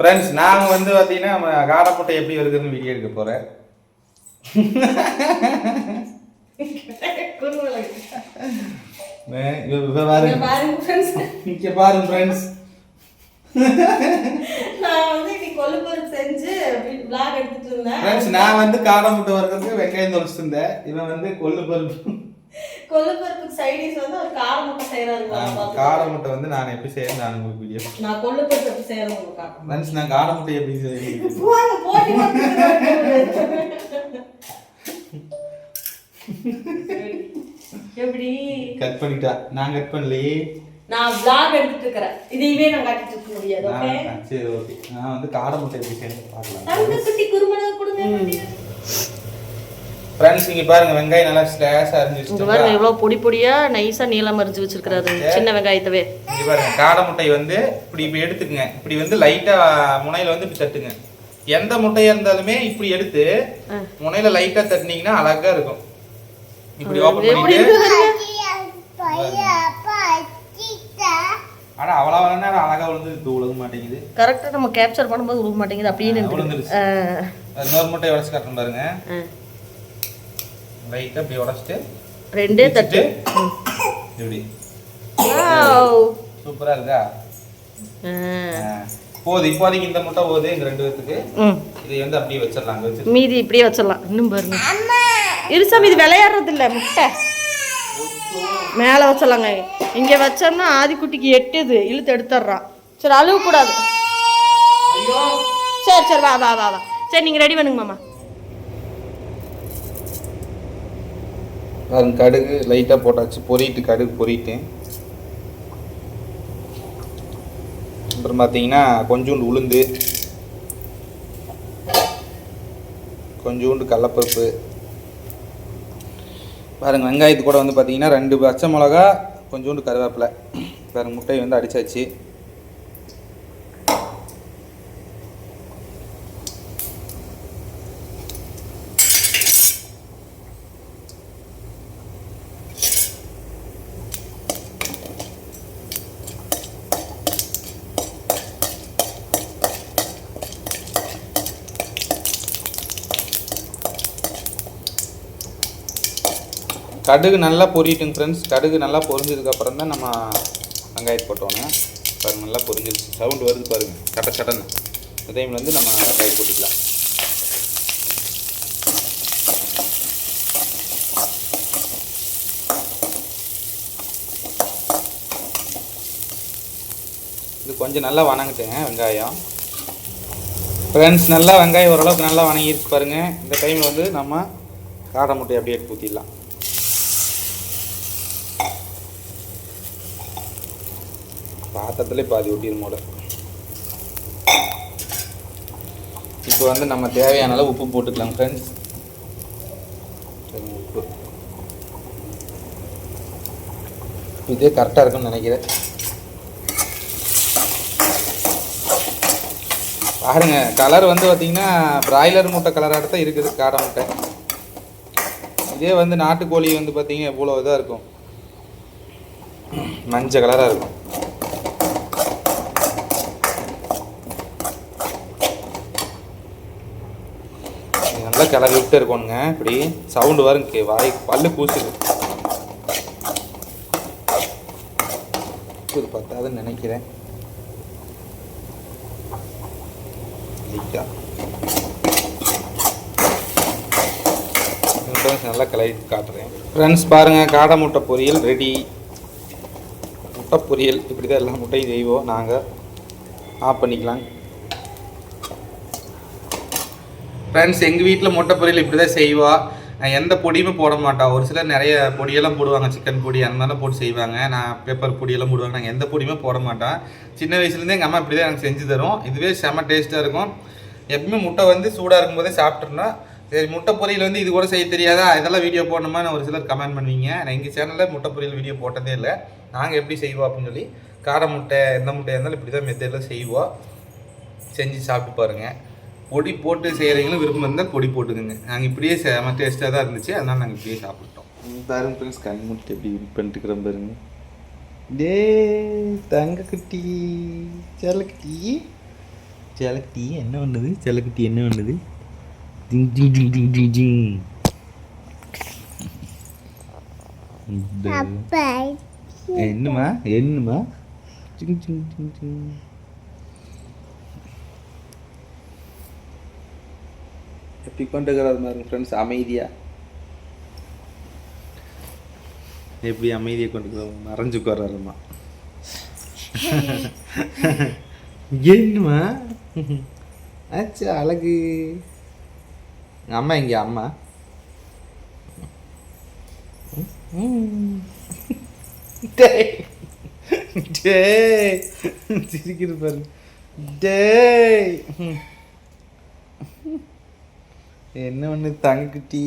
Friends நாங்கள் வந்து பார்த்தீங்கன்னா நம்ம காடை முட்டை எப்படி வருதுன்னு வீடியோ எடுக்க போகிறேன் பாருங்க. பாருங்க. இங்கே பாருங்க ஃப்ரெண்ட்ஸ் நான் வந்து காடை முட்டை வறுக்கிறதுக்கு வெங்காயம் தொலைச்சிட்டு இருந்தேன். இவன் வந்து கொள்ளு பருப்பு கொள்ளுப்பருப்புக்கு சைடிஸ் வந்து ஒரு கார முட்டை செய்யறாரு காடை முட்டை வந்து நான் எப்படி செய்யணும் நான் உங்களுக்கு வீடியோ நான் கொள்ளுப்பருப்பு எப்படி செய்யறேன் உங்களுக்கு. ஃப்ரெண்ட்ஸ் நான் காடை முட்டை எப்படி செய்யணும் போங்க, போட்டி. எப்படி? கட் பண்ணிட்டா. நான் கட் பண்ணலையே. நான் vlog எடுத்துட்டு இருக்கிறேன். இதையவே நான் காட்டிட்டு இருக்க முடியாது ஓகே சரி ஓகே நான் வந்து காடை முட்டை எப்படி செய்யணும் பார்க்கலாம். தங்க குட்டி குருமனை கொடுங்க ஃப்ரெண்ட்ஸ் இங்க பாருங்க வெங்காயம் நல்லா ஸ்லாஷ் அரிஞ்சு இங்க வச்சுட்டு பாருங்க எவ்வளவு பொடி பொடியா நைஸா நீளம் மறிஞ்சு வச்சிருக்கிறாரு. சின்ன வெங்காயத்தவே. இங்க பாருங்க காடை முட்டை வந்து இப்படி இப்படி எடுத்துக்கங்க. இப்படி வந்து லைட்டா முனையில வந்து இப்படி தட்டுங்க. எந்த முட்டையா இருந்தாலுமே இப்படி எடுத்து முனையில லைட்டா தட்டினீங்கன்னா அழகா இருக்கும். இப்படி ஓபன் எப்படி பண்ணிட்டு. ஆனா அவ்வளவு நேரம் அழகா விழுந்து இது உழுக மாட்டேங்குது. கரெக்டா நம்ம கேப்சர் பண்ணும்போது உருக மாட்டேங்குது அப்படியே நின்று விழுந்துருச்சு இன்னொரு முட்டை உடச்சு காட்டுறேன் பாருங்க. லைட்டா இப்படி உடச்சிட்டு ரெண்டே தட்டு. இப்படி. Wow. சூப்பரா இருக்கா. போதும் இப்போதைக்கு இந்த முட்டை போகுது எங்க ரெண்டு பேத்துக்கு. இதை வந்து அப்படியே வச்சிடலாம் மீதி இப்படியே வச்சிடலாம். இன்னும் பாருங்க. இருசாமி இது விளையாடுறது இல்ல முட்டை. மேல வச்சிடலாங்க. இங்க வச்சோம்னா ஆதிக்குட்டிக்கு எட்டுது. இழுத்து எடுத்துடுறான். சரி அழுவ கூடாது சரி சரி வா வா வா வா. சரி நீங்க ரெடி பண்ணுங்க மாமா. பாருங்க கடுகு லைட்டாக போட்டாச்சு. பொறிட்டு கடுகு பொறிட்டேன் அப்புறம் பார்த்தீங்கன்னா கொஞ்சோண்டு உளுந்து கொஞ்சோண்டு கடலப்பருப்பு. பாருங்க வெங்காயத்து கூட வந்து பார்த்தீங்கன்னா ரெண்டு பச்சை மிளகா கொஞ்சோண்டு கருவேப்பிலை. பாருங்கள் முட்டையை வந்து அடிச்சாச்சு. கடுகு நல்லா பொரியட்டுங்க ஃப்ரெண்ட்ஸ் கடுகு நல்லா பொரிஞ்சதுக்கப்புறம் தான் நம்ம வெங்காயத்து போட்டோன்னு பாருங்கள் நல்லா பொரிஞ்சிருச்சு. சவுண்டு வருது பாருங்க. சட்ட சடன்னு. இந்த டைமில் வந்து நம்ம வெங்காயம் போட்டுக்கலாம். இது கொஞ்சம் நல்லா வணங்கிட்டேங்க வெங்காயம். ஃப்ரெண்ட்ஸ் நல்லா வெங்காயம் ஓரளவுக்கு நல்லா வணங்கிருக்கு பாருங்கள் இந்த டைமில் வந்து நம்ம காடை முட்டையை அப்படியே எடுத்து ஊற்றிடலாம் பாத்திரத்துலேயே பாதி ஊட்டிடும் இப்போ வந்து நம்ம தேவையான அளவு உப்பு போட்டுக்கலாம் ஃப்ரெண்ட்ஸ் உப்பு. இதே கரெக்டாக இருக்கும்னு நினைக்கிறேன். பாருங்க கலர் வந்து பார்த்தீங்கன்னா பிராய்லர் முட்டை கலராக தான் இருக்குது காடை முட்டை. இதே வந்து நாட்டுக்கோழி வந்து பார்த்தீங்கன்னா எவ்வளோ இதாக இருக்கும்? மஞ்சள் கலராக இருக்கும். இது நல்லா கிளறி விட்டு இருக்கணுங்க. இப்படி சவுண்டு வரும் கே வாய் பல்லு கூசுது இது பத்தாதுன்னு நினைக்கிறேன். ஃப்ரெண்ட்ஸ் நல்லா கிளறி காட்டுறேன். ஃப்ரெண்ட்ஸ் பாருங்கள் காடை முட்டை பொரியல் ரெடி முட்டை பொரியல் இப்படி தான் எல்லா முட்டையும் செய்வோம் நாங்கள் ஆஃப் பண்ணிக்கலாம். ஃப்ரெண்ட்ஸ் எங்கள் வீட்டில் முட்டை பொரியல் இப்படி தான் செய்வாள் நான் எந்த பொடியுமே போட மாட்டோம் ஒரு சிலர் நிறைய பொடியெல்லாம் போடுவாங்க சிக்கன் பொடி அந்த மாதிரிலாம் போட்டு செய்வாங்க. நான் பேப்பர் பொடியெல்லாம் போடுவாங்க நாங்கள் எந்த பொடியுமே போட மாட்டோம் சின்ன வயசுலேருந்தே எங்கள் அம்மா இப்படி தான் எனக்கு செஞ்சு தரும். இதுவே செம்ம டேஸ்ட்டாக இருக்கும். எப்பவுமே முட்டை வந்து சூடாக இருக்கும்போதே சாப்பிட்றோன்னா சரி முட்டை பொரியல் வந்து இது கூட செய்ய தெரியாதா? இதெல்லாம் வீடியோ போடணுமா? நான் ஒரு சிலர் கமெண்ட் பண்ணுவீங்க. நான் எங்கள் சேனலில் முட்டை பொரியல் வீடியோ போட்டதே இல்லை. நாங்கள் எப்படி செய்வோம் அப்படின்னு சொல்லி கார முட்டை எந்த முட்டையாக இருந்தாலும் இப்படி தான் மெத்தடில் செய்வோம். செஞ்சு சாப்பிட்டு பாருங்கள் பொடி போட்டு செய்கிறவங்களும் விருப்பம் இருந்தால் பொடி போட்டுக்கோங்க. நாங்கள் இப்படியே செம டேஸ்ட்டாக தான் இருந்துச்சு அதனால் நாங்கள் இப்படியே சாப்பிட்டோம். பாருங்க ஃப்ரெண்ட்ஸ் கண் முட்டை எப்படி பண்ணிட்டுக்கிறோம் பாருங்க. டே தங்க குட்டி செல்ல குட்டி செலக்குட்டி என்ன பண்ணுது செலக்குட்டி என்ன பண்ணுது டிங் டிங் டிங் டிங் டிங் இந்த- என்னம்மா? என்னம்மா? டிங் டிங் டிங் டிங் எப்படி கொண்டுக்கிறாரு மாதிரி ஃப்ரெண்ட்ஸ் அமைதியா? எப்படி அமைதியை கொண்டுக்கிறோம் மறைஞ்சு குறாருமா என்னமா ஆச்சு அழகு. அம்மா இங்க அம்மா? டேய். டேய். சிரிக்கிறது பாரு. டேய். என்ன ஒன்று தங்குட்டி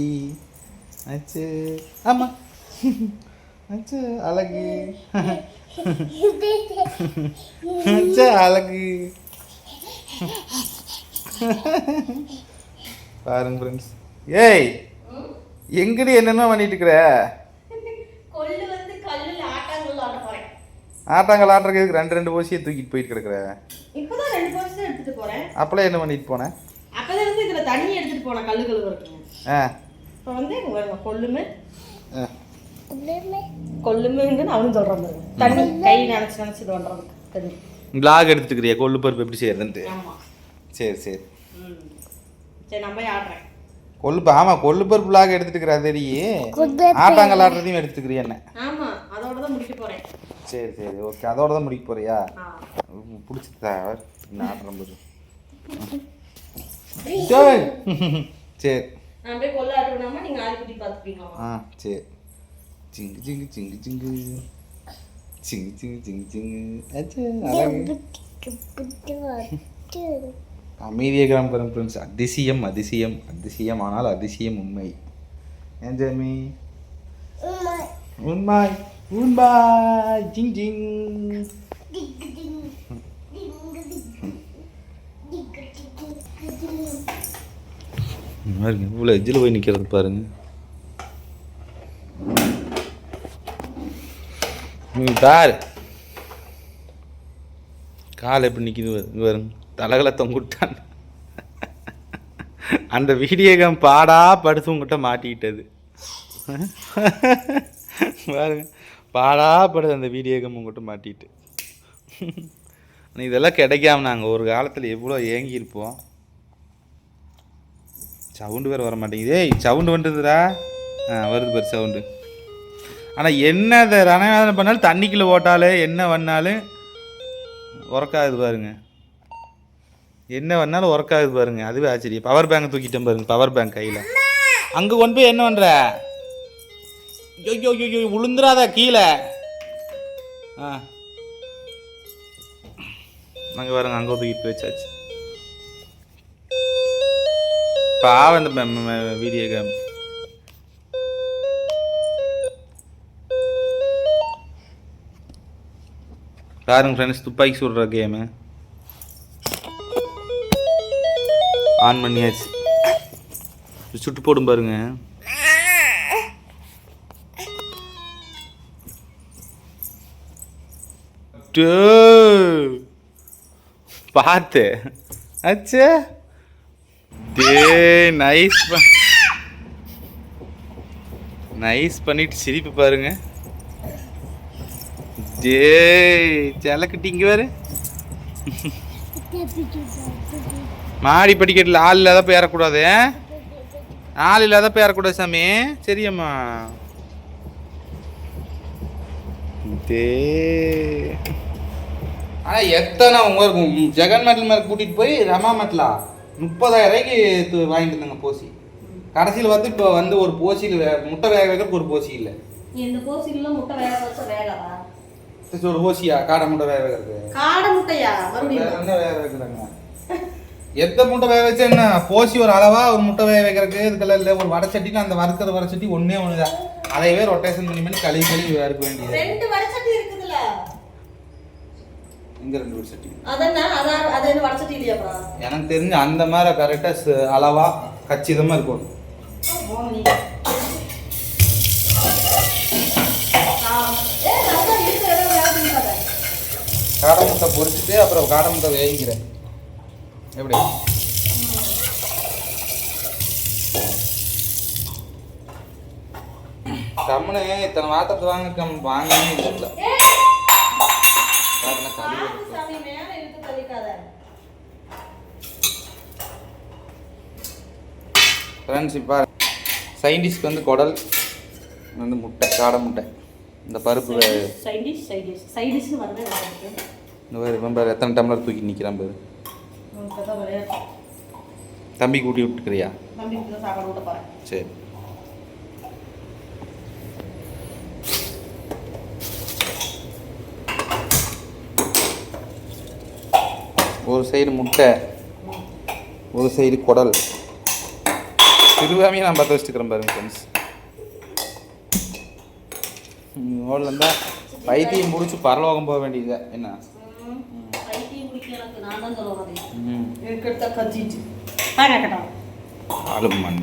ஆச்சு ஆமா. ஆச்சு அழகு. ஆச்சு அழகு. பாருங்க ஃப்ரெண்ட்ஸ் ஏய் எங்கடி என்னென்ன பண்ணிட்டு இருக்கிற? ஆட்டாங்கல் ஆட்டுறதுக்கு ரெண்டு ரெண்டு ஓசியை தூக்கிட்டு போயிட்டு கிடக்குற? அப்பெல்லாம் என்ன பண்ணிட்டு போனேன் வந்து இதில் தண்ணி எடுத்துட்டு போன கல் கழுவு ஆ. வந்து கொல்லுமே. கொல்லுமேன்னு அவனும் சொல்கிறான் தண்ணி கை நினச்சி நினச்சி எப்படி செய்யறதுன்ட்டு. சரி சரி. நம்ம ஆடுறேன். ஆமாம் கொல்லுப்பருப்பு பிளாக் எடுத்துட்டுக்கிறா தெரியே ஆட்டாங்கல் ஆடுறதையும் எடுத்துக்கிறியா என்ன? அதோட தான் முடிக்க போகிறேன் சரி சரி ஓகே அதோட தான் முடிக்க போறியா? பிடிச்சிருந்தா நான் ஆடுறேன் சரி. நான் போய் ஆட்டுனாமா நீங்க ஆ சரி. சிங்கு சிங்கு சிங்கு சிங்கு சிங்கு சிங்கு சிங்கு சிங்கு ஆச்சு அழகு. அமைதியாக கிராமப்புறம் ஃப்ரெண்ட்ஸ். அதிசயம் அதிசயம் அதிசயம். ஆனால் அதிசயம் உண்மை. ஏன் ஜெமி? உண்மை. உண்மை. ஜிங். ஜிங். பாருங்க இவ்வளோ எஜ்ஜில் போய் நிற்கிறது பாருங்க. நீ பாரு கால் எப்படி நிற்கிது பாருங்க. தலைகளை தொங்குட்டான். அந்த வீடியோ கேம் பாடா படுத்து உங்ககிட்ட மாட்டிக்கிட்டது. பாருங்க பாடா படுது அந்த வீடியோ கேம் உங்ககிட்ட மாட்டிட்டு இதெல்லாம் கிடைக்காம நாங்கள் ஒரு காலத்தில் எவ்வளோ ஏங்கியிருப்போம். சவுண்டு வேறு வர மாட்டேங்குது ஏய் சவுண்டு வந்துடுதுடா ஆ வருது பாரு சவுண்டு. ஆனால் என்ன இதை ரணவேதனை பண்ணாலும் தண்ணிக்குள்ளே ஓட்டாலே என்ன பண்ணாலும் உறக்காது பாருங்க. என்ன பண்ணாலும் உறக்காது பாருங்க. அதுவே ஆச்சரியம். பவர் பேங்க் தூக்கிட்டேன் பாருங்க பவர் பேங்க் கையில். அங்கே கொண்டு போய் என்ன பண்ணுற ஐயோ ஐயோ விழுந்துடாத கீழே. ஆ. நாங்கள் பாருங்க அங்கே தூக்கிட்டு போய் வச்சாச்சு. பாவம் இந்த வீடியோ கேம் பாருங்க ஃப்ரெண்ட்ஸ் துப்பாக்கி சுடுற கேமு ஆன் பண்ணியாச்சு. சுட்டு போடும் பாருங்க. பார்த்து. அச்சே. டே நைஸ் நைஸ் பண்ணிட்டு சிரிப்பு பாருங்க. டேய் செலக்குட்டி வேறு. பாரு மாடி படிக்கட்டில் ஆள் இல்லாத போய் ஏறக்கூடாது ஆள் இல்லாத போய் ஏறக்கூடாது சாமி. சரியம்மா. டே ஆனால் எத்தனை உங்க ஜெகன் மேட்டில் மேலே கூட்டிகிட்டு போய் ரமா மெட்டலா? முப்பதாயிரம் ரூபாய்க்கு து- வாங்கிட்டு இருந்தாங்க போசி. கடைசியில் வந்து இப்போ வந்து ஒரு போசியில் முட்டை வேக வைக்கிறதுக்கு ஒரு போசி இல்லை. இந்த கோசில முட்டை வேக வச்சா வேகாதா சரி, ஒரு போசியா? காடை முட்டை வேக வைக்கிறது. காடை முட்டையா? வேற மறுபடியும் என்ன வேக வைக்கிறாங்க? எந்த முட்டை வேக வச்சா என்ன? போசி ஒரு அளவா ஒரு முட்டை வேக வைக்கிறதுக்கு இதுக்கெல்லாம் இல்லை. ஒரு வடை சட்டினா அந்த வறுக்கிற வடை சட்டி ஒன்றே ஒன்று தான் அதையவே ரொட்டேஷன் பண்ணி பண்ணி கழுவி கழுவி வறுக்க வேண்டியது. ரெண்டு வடச்சட்டி இருக்குதுல்ல. இங்க ரெண்டு வீடு சட்டி எனக்கு தெரிஞ்சு அந்த மாதிரி கரெக்டாக அளவா கச்சிதமாக இருக்கும். காடை முட்டை பொரிச்சுட்டு அப்புறம் காடை முட்டை வேகிக்கிறேன். எப்படி? கம்முனு இத்தனை மாத்திரத்தை வாங்க கம் தெரியல சாமி மேல இழுத்து தள்ளிக்காத. ஃப்ரெண்ட்ஸ் இப்போ சைன்டிஸ்க்கு வந்து குடல் வந்து முட்டை காடை முட்டை. இந்த பருப்பு சைடிஷ் சைடிஷ் சைடிஷ்னு இந்த மாதிரி எத்தனை டம்ளர் தூக்கி நிற்கிறான் பாரு. தம்பி கூட்டி விட்டுக்கிறியா? சரி. ஒரு சைடு முட்டை ஒரு சைடு குடல். திருவாமையை நான் பார்த்து வச்சுக்கிறேன் பாருங்க ஃப்ரெண்ட்ஸ் ஹோலில் இருந்தால் வைத்தியம் முடிச்சு பரலோகம் போக வேண்டியது என்ன? பைத்தியம் ம். மண்டை.